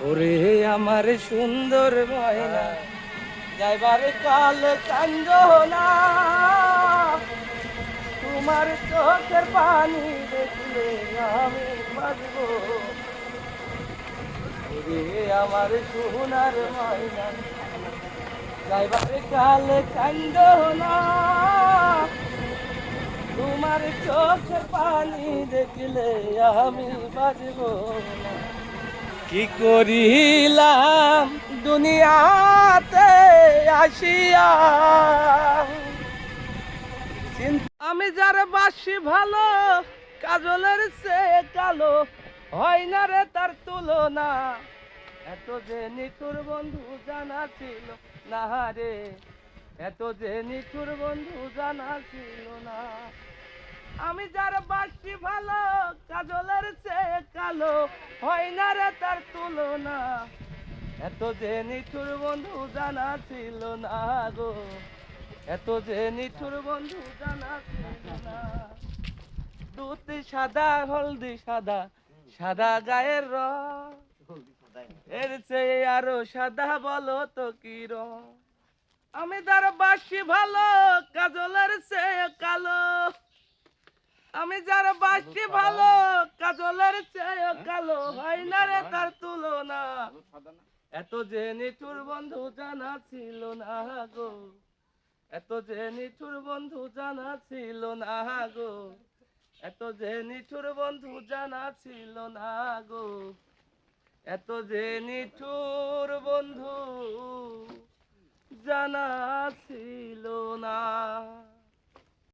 ওরে আমার সুন্দর ময়না যাইবার কাল কান্দ না তোমার চোখের পানি দেখলে আমি বাজব ওরে আমার সোনার ময়না যাইবার কাল কান্দ না তোমার চোখের পানি দেখলে আমি বাজব না। কি করিলাম দুনিয়াতে আসিয়া? আমি যার বাসি ভালো, কাজলের সে কালো, হয় না রে তার তুলনা। এত যে নিঠুর বন্ধু জানা ছিল না রে, এত যে নিঠুর বন্ধু জানা ছিল না। আমি যার বাসি ভালো, কাজলের কালো হয় না রে তার তুলনা। এত যে নিঠুর বন্ধু জানা ছিল না গো। এত যে নিঠুর বন্ধু জানা ছিল না। দুধ সাদা, হলদি সাদা সাদা গায়ের রং। এর চেয়ে আরও সাদা বলো তো কি রং? আমি যার বাসি ভালো আমি যার বাসি ভালো কাজলের চেয়ে কালো হয়? না রে তার তুলনা। এত যে নিঠুর বন্ধু জানা ছিল না গো। এত যে নিঠুর বন্ধু জানা ছিল না গো। এত যে নিঠুর বন্ধু জানা ছিল না গো। এত যে নিঠুর বন্ধু জানা ছিল না।